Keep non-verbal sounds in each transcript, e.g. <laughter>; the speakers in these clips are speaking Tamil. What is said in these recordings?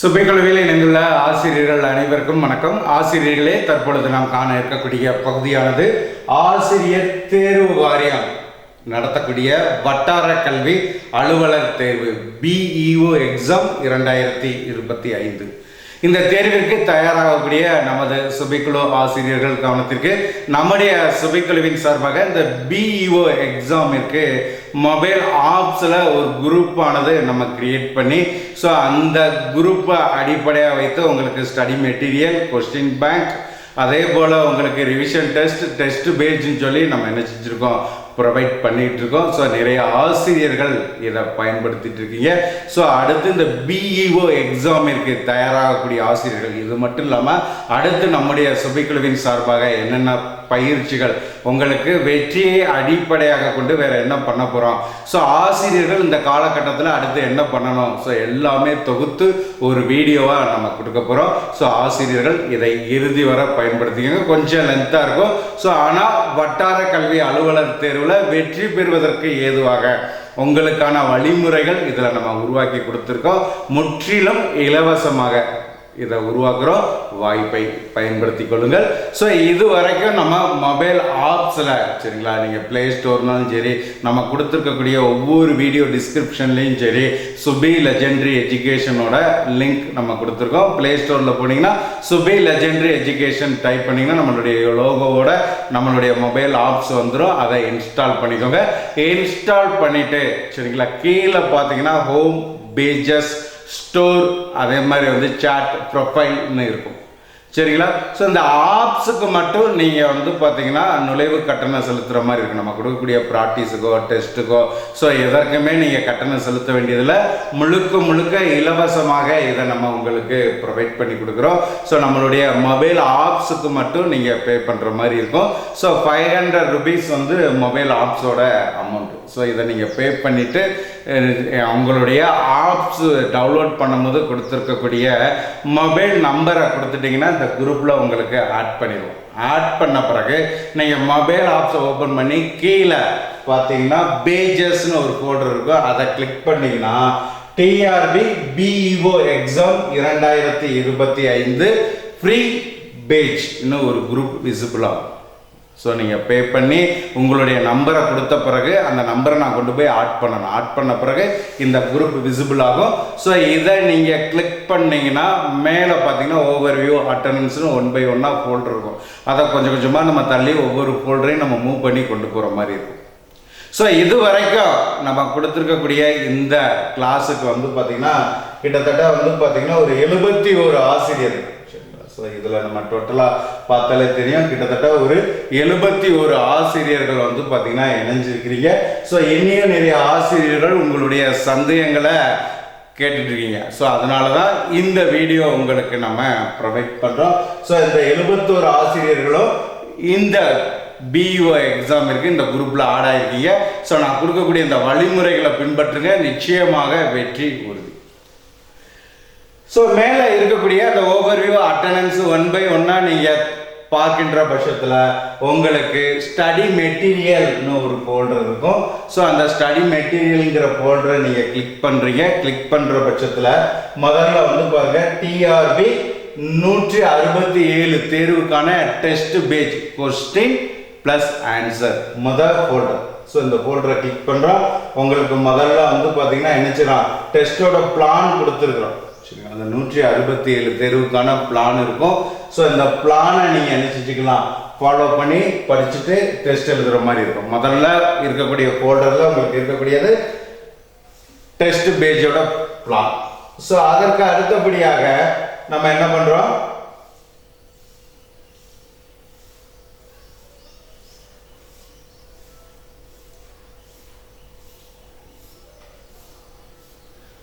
சுபைக்குழுவில் இணைந்துள்ள ஆசிரியர்கள் அனைவருக்கும் வணக்கம். ஆசிரியர்களே தற்பொழுது நாம் காண இருக்கக்கூடிய பகுதியானது ஆசிரியர் தேர்வு வாரியம். நடத்தக்கூடிய வட்டார கல்வி அலுவலர் தேர்வு பிஇஓ எக்ஸாம் இரண்டாயிரத்தி இருபத்தி ஐந்து. இந்த தேர்விற்கு தயாராகக்கூடிய நமது சுபிக்குழு ஆசிரியர்கள் கவனத்திற்கு நம்முடைய சுபைக்குழுவின் சார்பாக இந்த பிஇஓ எக்ஸாமிற்கு மொபைல் ஆப்ஸில் ஒரு குரூப்பானது நம்ம கிரியேட் பண்ணி ஸோ அந்த குரூப்பை அடிப்படையாக வைத்து உங்களுக்கு ஸ்டடி மெட்டீரியல் கொஸ்டின் பேங்க் அதே போல் உங்களுக்கு ரிவிஷன் டெஸ்ட் டெஸ்ட் பேஜ்னு சொல்லி நம்ம என்ன செஞ்சுருக்கோம்? ப்ரொவைட் பண்ணிட்டு இருக்கோம் ஸோ நிறைய ஆசிரியர்கள் இதை பயன்படுத்திட்டு இருக்கீங்க ஸோ அடுத்து இந்த பிஇஓ எக்ஸாமிற்கு தயாராகக்கூடிய ஆசிரியர்கள். இது மட்டும் இல்லாமல் அடுத்து நம்முடைய சுபைக்குழுவின் சார்பாக என்னென்ன பயிற்சிகள் உங்களுக்கு வெற்றியை அடிப்படையாக கொண்டு வேற என்ன பண்ண போகிறோம் ஸோ ஆசிரியர்கள் இந்த காலகட்டத்தில் அடுத்து என்ன பண்ணணும்? ஸோ எல்லாமே தொகுத்து ஒரு வீடியோவாக நம்ம கொடுக்க போகிறோம் ஸோ ஆசிரியர்கள் இதை இறுதி வர பயன்படுத்திக்கோங்க. கொஞ்சம் லென்த்தாக இருக்கும். ஸோ ஆனால் வட்டார கல்வி அலுவலர் தேர்வு தேர்வில் வெற்றி பெறுவதற்கு ஏதுவாக உங்களுக்கான வழிமுறைகள் இதில் நம்ம உருவாக்கி கொடுத்துருக்கோம். முற்றிலும் இலவசமாக இதை உருவாக்குறோம். வாய்ப்பை பயன்படுத்தி கொள்ளுங்கள். ஸோ இது வரைக்கும் நம்ம மொபைல் ஆப்ஸில் சரிங்களா நீங்கள் ப்ளே ஸ்டோர்னாலும் சரி நம்ம கொடுத்துருக்கக்கூடிய ஒவ்வொரு வீடியோ டிஸ்கிரிப்ஷன்லேயும் சரி சுபி லெஜெண்ட்ரி எஜுகேஷனோட லிங்க் நம்ம கொடுத்துருக்கோம். ப்ளே ஸ்டோரில் போனீங்கன்னா சுபி லெஜெண்ட்ரி எஜுகேஷன் டைப் பண்ணிங்கன்னா நம்மளுடைய லோகோவோட நம்மளுடைய மொபைல் ஆப்ஸ் வந்துடும் அதை இன்ஸ்டால் பண்ணிக்கோங்க. இன்ஸ்டால் பண்ணிவிட்டு சரிங்களா கீழே பார்த்தீங்கன்னா ஹோம் பேஜஸ் ஸ்டோர் அதே மாதிரி வந்து சாட் ப்ரொஃபைல்னு இருக்கும். சரிங்களா? ஸோ இந்த ஆப்ஸுக்கு மட்டும் நீங்கள் வந்து பார்த்தீங்கன்னா நுழைவு கட்டணம் செலுத்துகிற மாதிரி இருக்கு. நம்ம கொடுக்கக்கூடிய ப்ராக்டிஸுக்கோ டெஸ்ட்டுக்கோ ஸோ எதற்குமே நீங்கள் கட்டணம் செலுத்த வேண்டியதில்லை. முழுக்க முழுக்க இலவசமாக இதை நம்ம உங்களுக்கு ப்ரொவைட் பண்ணி கொடுக்குறோம். ஸோ நம்மளுடைய மொபைல் ஆப்ஸுக்கு மட்டும் நீங்கள் பே பண்ணுற மாதிரி இருக்கும். ஸோ ஃபைவ் ஹண்ட்ரட் ருபீஸ் வந்து மொபைல் ஆப்ஸோட அமௌண்ட் ஸோ இதை நீங்கள் பே பண்ணிவிட்டு உங்களுடைய ஆப்ஸ் டவுன்லோட் பண்ணும்போது கொடுத்துருக்கக்கூடிய மொபைல் நம்பரை கொடுத்துட்டிங்கன்னா இந்த குரூப்பில் உங்களுக்கு ஆட் பண்ணிடுவோம். ஆட் பண்ண பிறகு நீங்கள் மொபைல் ஆப்ஸை ஓப்பன் பண்ணி கீழே பார்த்தீங்கன்னா பேஜஸ்னு ஒரு கோடு இருக்கும் அதை கிளிக் பண்ணிங்கன்னா டிஆர்பி பிஇஓ எக்ஸாம் இரண்டாயிரத்தி இருபத்தி ஐந்து ஃப்ரீ பேஜ்னு ஒரு குரூப் விசிபிள் ஆகும். ஸோ நீங்கள் பே பண்ணி உங்களுடைய நம்பரை கொடுத்த பிறகு அந்த நம்பரை நான் கொண்டு போய் ஆட் பண்ணணும். ஆட் பண்ண பிறகு இந்த குரூப் விசிபிள் ஆகும். ஸோ இதை நீங்கள் கிளிக் பண்ணீங்கன்னா மேலே பார்த்தீங்கன்னா ஓவர் வியூ அட்டண்டன்ஸ்னு ஒன் பை ஒன்னாக ஃபோல்டர் இருக்கும். அதை கொஞ்சம் கொஞ்சமாக நம்ம தள்ளி ஒவ்வொரு ஃபோல்டரையும் நம்ம மூவ் பண்ணி கொண்டு போகிற மாதிரி இருக்கும். ஸோ இது வரைக்கும் நம்ம கொடுத்துருக்கக்கூடிய இந்த கிளாஸுக்கு வந்து பார்த்திங்கன்னா கிட்டத்தட்ட வந்து பார்த்தீங்கன்னா ஒரு எழுபத்தி ஒரு ஆசிரியர் ஸோ இதில் நம்ம டோட்டலாக பார்த்தாலே தெரியும். கிட்டத்தட்ட ஒரு எழுபத்தி ஒரு ஆசிரியர்கள் வந்து பார்த்தீங்கன்னா இணைஞ்சிருக்கிறீங்க. ஸோ இன்னும் நிறைய ஆசிரியர்கள் உங்களுடைய சந்தேகங்களை கேட்டுட்டு இருக்கீங்க ஸோ அதனால தான் இந்த வீடியோ உங்களுக்கு நம்ம ப்ரொவைட் பண்ணுறோம் ஸோ இந்த எழுபத்தோரு ஆசிரியர்களும் இந்த பிஇஓ எக்ஸாம் இருக்கு இந்த குரூப்பில் ஆட் ஆகிருக்கீங்க ஸோ நான் கொடுக்கக்கூடிய இந்த வழிமுறைகளை பின்பற்றுங்க. நிச்சயமாக வெற்றி உறுதி. ஸோ மேலே இருக்கக்கூடிய அந்த ஓவர்வியூ அட்டண்டன்ஸ் ஒன் பை ஒன்னாக நீங்கள் பார்க்கின்ற பட்சத்தில் உங்களுக்கு ஸ்டடி மெட்டீரியல்னு ஒரு ஃபோல்டர் இருக்கும். ஸோ அந்த ஸ்டடி மெட்டீரியல்ங்கிற ஃபோல்டரை நீங்கள் கிளிக் பண்ணுறீங்க கிளிக் பண்ணுற பட்சத்தில் முதல்ல வந்து பாருங்க டிஆர்பி நூற்றி அறுபத்தி ஏழு தேர்வுக்கான test page question plus answer முதல் ஃபோல்டர் ஸோ இந்த ஃபோல்டரை கிளிக் பண்ணுறோம் உங்களுக்கு முதல்ல வந்து பார்த்தீங்கன்னா என்ன செய்யலாம்? டெஸ்ட்டோட பிளான் கொடுத்துருக்குறோம். சரிங்களா அந்த நூற்றி அறுபத்தி ஏழு தேர்வுக்கான பிளான் இருக்கும். ஸோ இந்த பிளானை நீங்கள் என்ன செஞ்சுக்கலாம்? ஃபாலோ பண்ணி படிச்சுட்டு டெஸ்ட் எழுதுகிற மாதிரி இருக்கும். முதல்ல இருக்கக்கூடிய ஃபோல்டரில் உங்களுக்கு இருக்கக்கூடியது டெஸ்ட் பேஜோட பிளான் ஸோ அதற்கு அடுத்தபடியாக நம்ம என்ன பண்ணுறோம்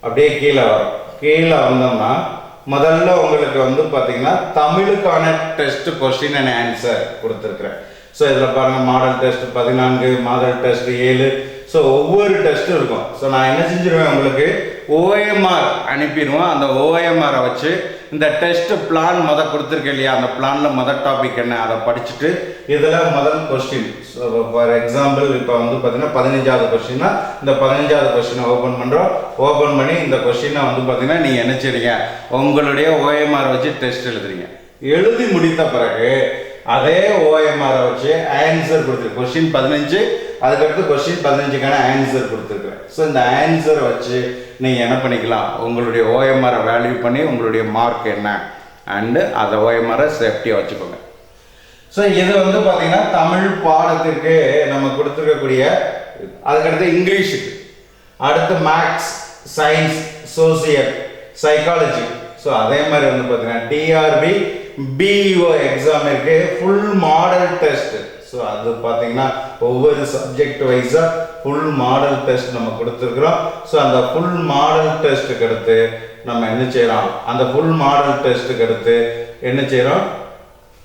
அப்படியே கீழே வரும். கீழே வந்தோம்னா முதல்ல உங்களுக்கு வந்து பார்த்தீங்கன்னா தமிழுக்கான டெஸ்ட் கொஸ்டின் அண்ட் ஆன்சர் கொடுத்துருக்குறேன். ஸோ இதில் பாருங்கள் மாடல் டெஸ்ட் பதினான்கு மாடல் டெஸ்ட் ஏழு. ஸோ ஒவ்வொரு டெஸ்ட்டும் இருக்கும். ஸோ நான் என்ன செஞ்சிருவேன் உங்களுக்கு? ஓஎம்ஆர் அனுப்பிடுவோம் அந்த ஓஎம்ஆரை வச்சு இந்த டெஸ்ட் பிளான் மொதல் கொடுத்துருக்கேன் இல்லையா? அந்த பிளானில் முதல் டாபிக் என்ன? அதை படிச்சுட்டு இதில் முதல் கொஸ்டின் ஃபார் எக்ஸாம்பிள் இப்போ வந்து பார்த்தீங்கன்னா பதினஞ்சாவது கொஸ்டின்னா இந்த பதினஞ்சாவது கொஸ்டினை ஓப்பன் பண்ணுறோம் ஓப்பன் பண்ணி இந்த கொஸ்டினை வந்து பார்த்தீங்கன்னா நீங்கள் என்ன செய்றீங்க உங்களுடைய ஓஎம்ஆர் வச்சு டெஸ்ட் எழுதுறீங்க. எழுதி முடித்த பிறகு அதே ஓஎம்ஆரை வச்சு ஆன்சர் கொடுத்துருக்கு கொஸ்டின் பதினஞ்சு அதுக்கடுத்து கொஸ்டின் பதினஞ்சுக்கான ஆன்சர் கொடுத்துருக்குறேன். ஸோ இந்த ஆன்சரை வச்சு நீங்கள் என்ன பண்ணிக்கலாம்? உங்களுடைய ஓஎம்ஆரை வேல்யூ பண்ணி உங்களுடைய மார்க் என்ன? அண்டு அதை ஓஎம்ஆரை சேஃப்டியாக வச்சுக்கோங்க. ஸோ இது வந்து பார்த்தீங்கன்னா தமிழ் பாடத்திற்கு நம்ம கொடுத்துருக்கக்கூடிய அதுக்கடுத்து இங்கிலீஷுக்கு அடுத்து maths science social psychology so அதே மாதிரி வந்து பார்த்தீங்கன்னா டிஆர்பி பிஇஓ எக்ஸாம் இருக்குது ஃபுல் மாடல் டெஸ்ட்டு ஸோ அது பார்த்தீங்கன்னா ஒவ்வொரு சப்ஜெக்ட் வைஸாக ஃபுல் மாடல் டெஸ்ட் நம்ம கொடுத்துருக்குறோம். ஸோ அந்த ஃபுல் மாடல் டெஸ்ட்டுக்கு அடுத்து நம்ம என்ன செய்கிறோம் அந்த ஃபுல் மாடல் டெஸ்ட்டுக்கு அடுத்து என்ன செய்கிறோம்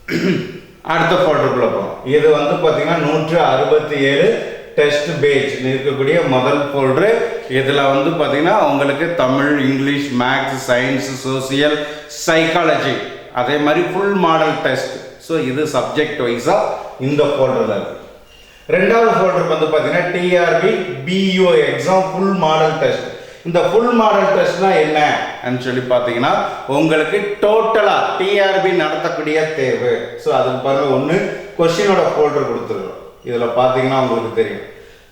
<clears throat> அடுத்த ஃபோல்டருக்குள்ள போகிறோம் இது வந்து பார்த்தீங்கன்னா நூற்று அறுபத்தி ஏழு டெஸ்ட் பேஜ் இருக்கக்கூடிய முதல் ஃபோல்டரு இதில் வந்து பார்த்தீங்கன்னா உங்களுக்கு Tamil English maths science social psychology அதே மாதிரி ஃபுல் மாடல் டெஸ்ட் ஸோ இது சப்ஜெக்ட் வைஸாக இந்த ஃபோல்டரில் இருக்கு. ரெண்டாவது ஃபோல்டர் வந்து பார்த்தீங்கன்னா டிஆர்பி பியூ எக்ஸாம் ஃபுல் மாடல் டெஸ்ட் இந்த ஃபுல் மாடல் டெஸ்ட்னா என்ன சொல்லி பார்த்தீங்கன்னா உங்களுக்கு டோட்டலாக டிஆர்பி நடத்தக்கூடிய தேர்வு. ஸோ அதுக்கு பாருங்கள் ஒன்று கொஸ்டினோட ஃபோல்டர் கொடுத்துருக்கோம். இதில் பார்த்தீங்கன்னா உங்களுக்கு தெரியும்.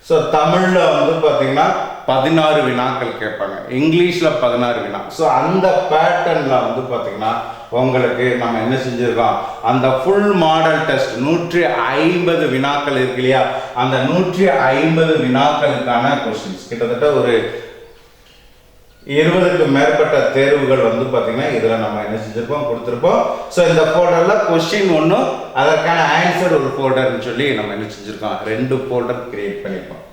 ஸோ தமிழில் வந்து பார்த்தீங்கன்னா பதினாறு வினாக்கள் கேட்பாங்க. இங்கிலீஷில் பதினாறு வினா. ஸோ அந்த பேட்டர்னில் வந்து பார்த்தீங்கன்னா உங்களுக்கு நம்ம என்ன செஞ்சுருக்கோம்? அந்த ஃபுல் மாடல் டெஸ்ட் நூற்றி ஐம்பது வினாக்கள் இருக்கு இல்லையா? அந்த நூற்றி ஐம்பது வினாக்களுக்கான கொஸ்டின்ஸ் கிட்டத்தட்ட ஒரு இருபதுக்கு மேற்பட்ட தேர்வுகள் வந்து பார்த்தீங்கன்னா இதில் நம்ம என்ன செஞ்சுருப்போம் கொடுத்துருப்போம். ஸோ இந்த ஃபோல்டரில் கொஸ்டின் ஒன்றும் அதற்கான ஆன்சர் ஒரு ஃபோல்டர்னு சொல்லி நம்ம என்ன செஞ்சுருக்கோம்? ரெண்டு ஃபோல்டர் கிரியேட் பண்ணியிருக்கோம்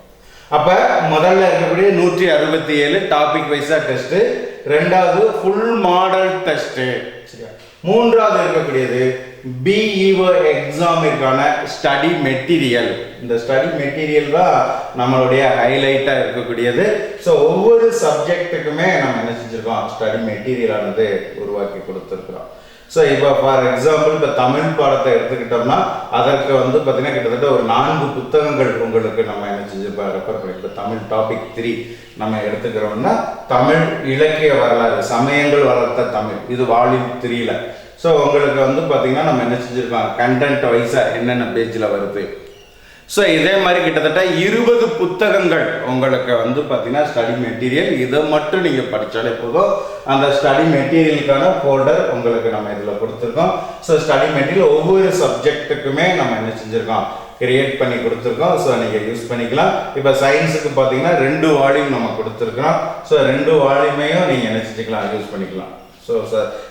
அப்போ முதல்ல இருக்கக்கூடிய நூற்றி அறுபத்தி ஏழு டாபிக் வைஸாக டெஸ்ட்டு ரெண்டாவது ஃபுல் மாடல் டெஸ்ட்டு சரியா? மூன்றாவது இருக்கக்கூடியது பிஇஓ எக்ஸாமிற்கான ஸ்டடி மெட்டீரியல் இந்த ஸ்டடி மெட்டீரியல் தான் நம்மளுடைய ஹைலைட்டாக இருக்கக்கூடியது. ஸோ ஒவ்வொரு சப்ஜெக்ட்டுக்குமே நம்ம என்ன செஞ்சுருக்கோம்? ஸ்டடி மெட்டீரியலானது உருவாக்கி கொடுத்துருக்குறோம். ஸோ இப்போ ஃபார் எக்ஸாம்பிள் இப்போ தமிழ் பாடத்தை எடுத்துக்கிட்டோம்னா அதற்கு வந்து பார்த்தீங்கன்னா கிட்டத்தட்ட ஒரு நான்கு புத்தகங்கள் உங்களுக்கு நம்ம என்ன இப்போ ரெஃபர் பண்ணி இப்போ தமிழ் டாபிக் த்ரீ நம்ம எடுத்துக்கிறோம்னா தமிழ் இலக்கிய வரலாறு சமயங்கள் வளர்த்த தமிழ். இது வால்யூம் த்ரீல ஸோ உங்களுக்கு வந்து பார்த்தீங்கன்னா நம்ம என்ன செஞ்சுருக்கோம்? கண்டென்ட் வைஸாக என்னென்ன பேஜில் வருது? ஸோ இதே மாதிரி கிட்டத்தட்ட இருபது புத்தகங்கள் உங்களுக்கு வந்து பார்த்தீங்கன்னா ஸ்டடி மெட்டீரியல் இதை மட்டும் நீங்கள் படித்தாலே போதும். அந்த ஸ்டடி மெட்டீரியலுக்கான ஃபோல்டர் உங்களுக்கு நம்ம இதில் கொடுத்துருக்கோம். ஸோ ஸ்டடி மெட்டீரியல் ஒவ்வொரு சப்ஜெக்ட்டுக்குமே நம்ம என்ன செஞ்சுருக்கோம்? கிரியேட் பண்ணி கொடுத்துருக்கோம். ஸோ நீங்கள் யூஸ் பண்ணிக்கலாம். இப்போ சயின்ஸுக்கு பார்த்தீங்கன்னா ரெண்டு வால்யூம் நம்ம கொடுத்துருக்கோம் ஸோ ரெண்டு வால்யூமையும் நீங்கள் என்ன செஞ்சுக்கலாம்? யூஸ் பண்ணிக்கலாம். ஸோ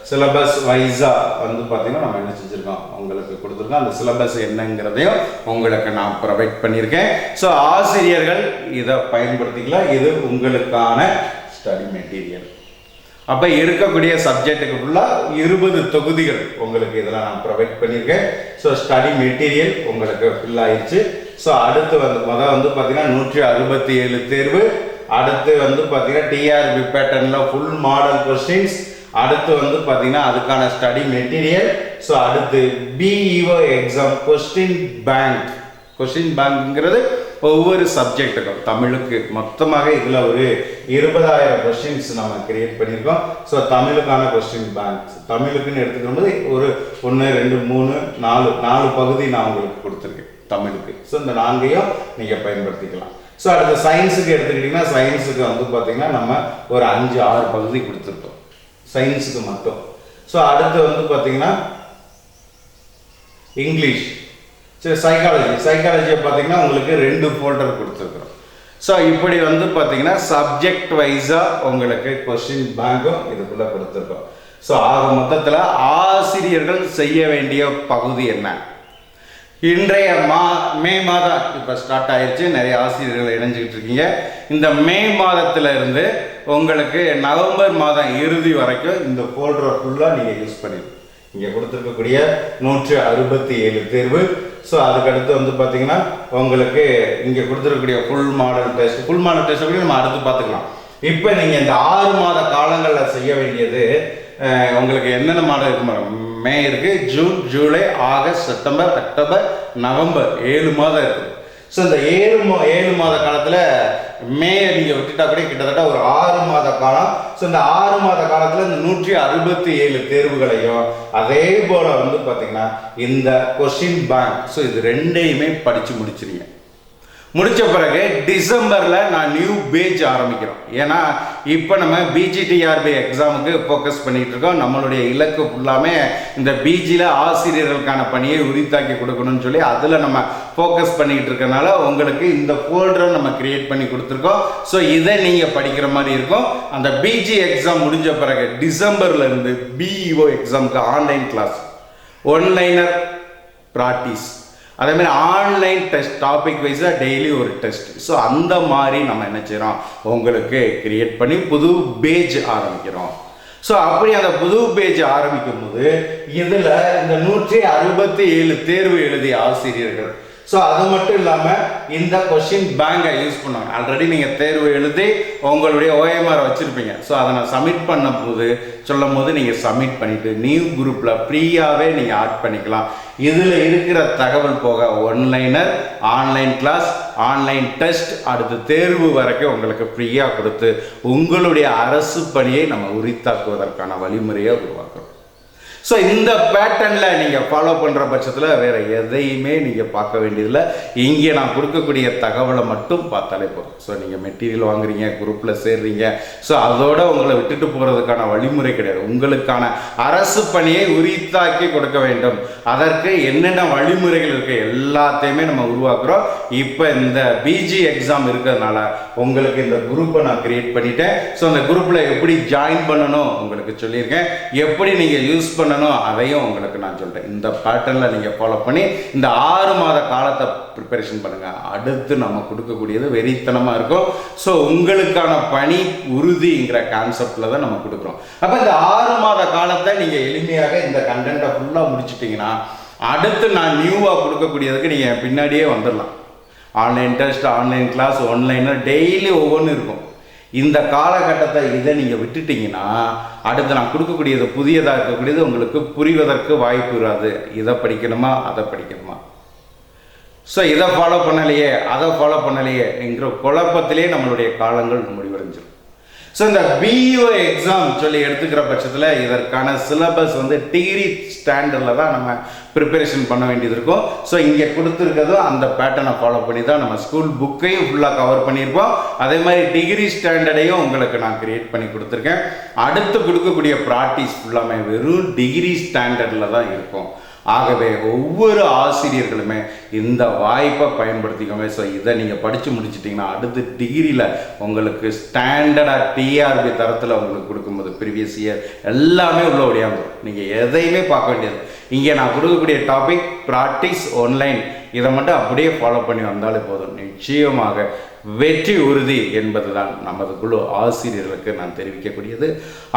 சிலபஸ் வைஸாக வந்து பார்த்தீங்கன்னா நம்ம என்ன செஞ்சுருக்கோம்? உங்களுக்கு கொடுத்துருக்கோம். அந்த சிலபஸ் என்னங்கிறதையும் உங்களுக்கு நான் ப்ரொவைட் பண்ணியிருக்கேன். ஸோ ஆசிரியர்கள் இதை பயன்படுத்திக்கலாம் இது உங்களுக்கான ஸ்டடி மெட்டீரியல் அப்போ இருக்கக்கூடிய சப்ஜெக்ட்டுக்கு ஃபுல்லாக இருபது தொகுதிகள் உங்களுக்கு இதெல்லாம் நான் ப்ரொவைட் பண்ணியிருக்கேன். ஸோ ஸ்டடி மெட்டீரியல் உங்களுக்கு ஃபில் ஆயிடுச்சு ஸோ அடுத்து வந்து முதல் வந்து பார்த்தீங்கன்னா நூற்றி அறுபத்தி ஏழு தேர்வு. அடுத்து வந்து பார்த்தீங்கன்னா டிஆர்பி பேட்டர்னில் ஃபுல் மாடல் கொஸ்டின்ஸ் அடுத்து வந்து பார்த்தீங்கன்னா அதுக்கான ஸ்டடி மெட்டீரியல் ஸோ அடுத்து BEO exam question bank question பேங்க்ங்கிறது ஒவ்வொரு சப்ஜெக்ட்டுக்கும் தமிழுக்கு மொத்தமாக இதில் ஒரு இருபதாயிரம் கொஸ்டின்ஸ் நம்ம கிரியேட் பண்ணியிருக்கோம். ஸோ தமிழுக்கான கொஸ்டின் பேங்க் தமிழுக்குன்னு எடுத்துக்கும் போது ஒரு ஒன்று ரெண்டு மூணு நாலு நாலு பகுதி நான் உங்களுக்கு கொடுத்துருக்கேன் தமிழுக்கு. ஸோ இந்த நான்கையும் நீங்கள் பயன்படுத்திக்கலாம். ஸோ அடுத்த சயின்ஸுக்கு எடுத்துக்கிட்டிங்கன்னா சயின்ஸுக்கு வந்து பார்த்தீங்கன்னா நம்ம ஒரு அஞ்சு ஆறு பகுதி கொடுத்துருக்கோம். சயின்ஸுக்கு மட்டும். ஸோ அடுத்து வந்து பார்த்தீங்கன்னா இங்கிலீஷ். சரி சைக்காலஜி சைக்காலஜியை பார்த்தீங்கன்னா உங்களுக்கு ரெண்டு ஃபோல்டர் கொடுத்துருக்குறோம். ஸோ இப்படி வந்து பார்த்தீங்கன்னா சப்ஜெக்ட் வைஸாக உங்களுக்கு கொஸ்டின் பேங்க்கும் இதுக்குள்ளே கொடுத்துருக்கோம். ஸோ ஆக மொத்தத்தில் ஆசிரியர்கள் செய்ய வேண்டிய பகுதி என்ன? இன்றைய மா மே மாதம் இப்போ ஸ்டார்ட் ஆயிடுச்சு நிறைய ஆசிரியர்கள் இணைஞ்சிக்கிட்டு இருக்கீங்க. இந்த மே மாதத்துல இருந்து உங்களுக்கு நவம்பர் மாதம் இறுதி வரைக்கும் இந்த ஃபோல்டரை ஃபுல்லாக நீங்கள் யூஸ் பண்ணிடுங்க இங்கே கொடுத்துருக்கக்கூடிய நூற்றி அறுபத்தி ஏழு தேர்வு. ஸோ அதுக்கடுத்து வந்து பார்த்தீங்கன்னா உங்களுக்கு இங்கே கொடுத்துருக்கக்கூடிய full model test full model test கூட நம்ம அடுத்து பார்த்துக்கலாம் இப்போ நீங்கள் இந்த ஆறு மாத காலங்களில் செய்ய வேண்டியது உங்களுக்கு என்னென்ன மாடல் இருக்கு மேடம் மே இருக்குது June July August September October November. ஏழு மாதம் இருக்குது ஸோ இந்த ஏழு மா ஏழு மாத காலத்தில் மே நீங்கள் விட்டுட்டா கூட கிட்டத்தட்ட ஒரு ஆறு மாத காலம். ஸோ இந்த ஆறு மாத காலத்தில் இந்த நூற்றி அறுபத்தி ஏழு தேர்வுகளையும் அதே போல் வந்து பார்த்திங்கன்னா இந்த கொஷின் பேங்க் ஸோ இது ரெண்டையுமே படித்து முடிச்சிருங்க. முடித்த பிறகு டிசம்பரில் நான் நியூ பேஜ் ஆரம்பிக்கிறோம். ஏன்னா இப்போ நம்ம பிஜிடிஆர்பி எக்ஸாமுக்கு ஃபோக்கஸ் பண்ணிகிட்டு இருக்கோம். நம்மளுடைய இலக்கு ஃபுல்லாமே இந்த பிஜியில் ஆசிரியர்களுக்கான பணியை உரித்தாக்கி கொடுக்கணும்னு சொல்லி அதில் நம்ம ஃபோக்கஸ் பண்ணிக்கிட்டு இருக்கனால உங்களுக்கு இந்த ஃபோல்டரை நம்ம கிரியேட் பண்ணி கொடுத்துருக்கோம். ஸோ இதை நீங்கள் படிக்கிற மாதிரி இருக்கும். அந்த பிஜி எக்ஸாம் முடிஞ்ச பிறகு டிசம்பர்லேருந்து பிஇஓ எக்ஸாமுக்கு online class one liner practice அதே மாதிரி ஆன்லைன் டெஸ்ட் டாபிக் வைஸாக டெய்லி ஒரு டெஸ்ட் ஸோ அந்த மாதிரி நம்ம என்ன செய்கிறோம் உங்களுக்கு கிரியேட் பண்ணி புது பேஜ் ஆரம்பிக்கிறோம். ஸோ அப்படி அந்த புது பேஜ் ஆரம்பிக்கும் போது இதில் இந்த நூற்றி அறுபத்தி ஏழு தேர்வு எழுதிய ஆசிரியர்கள் ஸோ அது மட்டும் இல்லாமல் இந்த கொஷின் பேங்கை யூஸ் பண்ணுவாங்க. ஆல்ரெடி நீங்கள் தேர்வு எழுதி உங்களுடைய ஓஎம்ஆர் வச்சுருப்பீங்க. ஸோ அதை நான் சப்மிட் பண்ண போது சொல்லும் போது நீங்கள் சப்மிட் பண்ணிவிட்டு நியூ குரூப்பில் ஃப்ரீயாகவே நீங்கள் ஆட் பண்ணிக்கலாம். இதில் இருக்கிற தகவல் போக one liner online class online test அடுத்து தேர்வு வரைக்கும் உங்களுக்கு ஃப்ரீயாக கொடுத்து உங்களுடைய அரசு பணியை நம்ம உரித்தாக்குவதற்கான வழிமுறையை உருவாக்குறோம். ஸோ இந்த பேட்டர்னில் நீங்கள் ஃபாலோ பண்ணுற பட்சத்தில் வேறு எதையுமே நீங்கள் பார்க்க வேண்டியதில்லை. இங்கே நான் கொடுக்கக்கூடிய தகவலை மட்டும் பார்த்தாலே போதும். ஸோ நீங்கள் மெட்டீரியல் வாங்குறீங்க குரூப்பில் சேர்றீங்க. ஸோ அதோட உங்களை விட்டுட்டு போகிறதுக்கான வழிமுறை கிடையாது. உங்களுக்கான அரசு பணியை உரித்தாக்கி கொடுக்க வேண்டும். அதற்கு என்னென்ன வழிமுறைகள் இருக்குது எல்லாத்தையுமே நம்ம உருவாக்குறோம். இப்போ இந்த பிஜி எக்ஸாம் இருக்கிறதுனால உங்களுக்கு இந்த குரூப்பை நான் கிரியேட் பண்ணிட்டேன். ஸோ அந்த குரூப்பில் எப்படி ஜாயின் பண்ணணும் உங்களுக்கு சொல்லியிருக்கேன். எப்படி நீங்கள் யூஸ் பண்ண பண்ணணும் அதையும் உங்களுக்கு நான் சொல்கிறேன் இந்த பேட்டர்னில் நீங்கள் ஃபாலோ பண்ணி இந்த ஆறு மாத காலத்தை ப்ரிப்பரேஷன் பண்ணுங்கள் அடுத்து நம்ம கொடுக்கக்கூடியது வெறித்தனமாக இருக்கும். ஸோ உங்களுக்கான பணி உறுதிங்கிற கான்செப்டில் தான் நம்ம கொடுக்குறோம். அப்போ இந்த ஆறு மாத காலத்தை நீங்கள் எளிமையாக இந்த கண்டென்ட்டை ஃபுல்லாக முடிச்சிட்டிங்கன்னா அடுத்து நான் நியூவாக கொடுக்கக்கூடியதுக்கு நீங்கள் பின்னாடியே வந்துடலாம். ஆன்லைன் டெஸ்ட் ஆன்லைன் கிளாஸ் ஆன்லைனில் டெய்லி ஒவ்வொன்றும் இருக்கும். இந்த காலகட்டத்தை இதை நீங்கள் விட்டுட்டீங்கன்னா அடுத்து நான் கொடுக்கக்கூடியது புதியதாக இருக்கக்கூடியது உங்களுக்கு புரிவதற்கு வாய்ப்பு இராது இதை படிக்கணுமா? அதை படிக்கணுமா? ஸோ இதை ஃபாலோ பண்ணலையே அதை ஃபாலோ பண்ணலையே என்கிற குழப்பத்திலே நம்மளுடைய காலங்கள் முடியும் ஸோ இந்த பியூ எக்ஸாம் சொல்லி எடுத்துக்கிற பட்சத்தில் இதற்கான சிலபஸ் வந்து டிகிரி ஸ்டாண்டர்டில் தான் நம்ம ப்ரிப்பரேஷன் பண்ண வேண்டியது இருக்கும். ஸோ இங்கே கொடுத்துருக்கதும் அந்த பேட்டர்னை ஃபாலோ பண்ணி தான் நம்ம ஸ்கூல் புக்கையும் ஃபுல்லாக கவர் பண்ணியிருப்போம் அதே மாதிரி டிகிரி ஸ்டாண்டர்டையும் உங்களுக்கு நான் கிரியேட் பண்ணி கொடுத்துருக்கேன். அடுத்து கொடுக்கக்கூடிய ப்ராக்டிஸ் ஃபுல்லாமே வெறும் டிகிரி ஸ்டாண்டர்டில் தான் இருக்கும். ஆகவே ஒவ்வொரு ஆசிரியர்களுமே இந்த வாய்ப்பை பயன்படுத்திக்கோங்க. ஸோ இதை நீங்கள் படித்து முடிச்சிட்டிங்கன்னா அடுத்து டிகிரியில் உங்களுக்கு ஸ்டாண்டர்டாக டிஆர்பி தரத்தில் உங்களுக்கு கொடுக்கும்போது ப்ரீவியஸ் இயர் எல்லாமே உள்ள ஒடியாந்துடும் நீங்கள் எதையுமே பார்க்க வேண்டியது இங்கே நான் கொடுக்கக்கூடிய டாபிக் ப்ராக்டிஸ் ஆன்லைன் இதை மட்டும் அப்படியே ஃபாலோ பண்ணி வந்தாலே போதும். நிச்சயமாக வெற்றி உறுதி என்பதுதான் நமது குழு ஆசிரியர்களுக்கு நான் தெரிவிக்கக்கூடியது.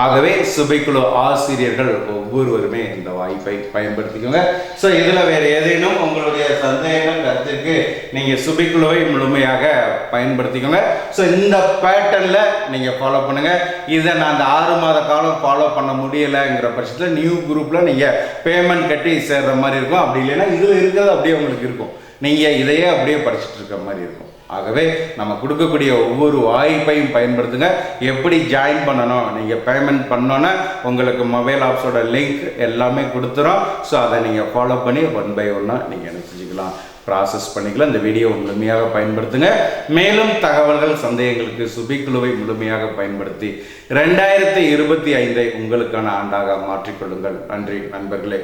ஆகவே சுபைக்குழு ஆசிரியர்கள் ஒவ்வொருவருமே இந்த வாய்ப்பை பயன்படுத்திக்கோங்க. ஸோ இதில் வேறு ஏதேனும் உங்களுடைய சந்தேகம் கருத்துக்கு நீங்கள் சுபைக்குழுவை முழுமையாக பயன்படுத்திக்கோங்க. ஸோ இந்த பேட்டர்னில் நீங்கள் ஃபாலோ பண்ணுங்கள் இதை நான் அந்த ஆறு மாத காலம் ஃபாலோ பண்ண முடியலைங்கிற பட்சத்தில் நியூ குரூப்பில் நீங்கள் பேமெண்ட் கட்டி சேர்கிற மாதிரி இருக்கும். அப்படி இல்லைன்னா இதில் இருக்கிறது அப்படியே உங்களுக்கு இருக்கும். நீங்கள் இதையே அப்படியே படிச்சுட்டு இருக்க மாதிரி இருக்கும். ஆகவே நம்ம கொடுக்கக்கூடிய ஒவ்வொரு வாய்ப்பையும் பயன்படுத்துங்க. எப்படி ஜாயின் பண்ணணும்? நீங்கள் பேமெண்ட் பண்ணோன்னே உங்களுக்கு மொபைல் ஆப்ஸோட லிங்க் எல்லாமே கொடுத்துரும் ஸோ அதை நீங்கள் ஃபாலோ பண்ணி ஒன் பை ஒன்னாக நீங்கள் என்ன செஞ்சுக்கலாம்? ப்ராசஸ் பண்ணிக்கலாம். இந்த வீடியோ முழுமையாக பயன்படுத்துங்க. மேலும் தகவல்கள் சந்தேகங்களுக்கு சுபிக்குழுவை முழுமையாக பயன்படுத்தி ரெண்டாயிரத்தி இருபத்தி ஐந்தை உங்களுக்கான ஆண்டாக மாற்றிக்கொள்ளுங்கள். நன்றி நண்பர்களே.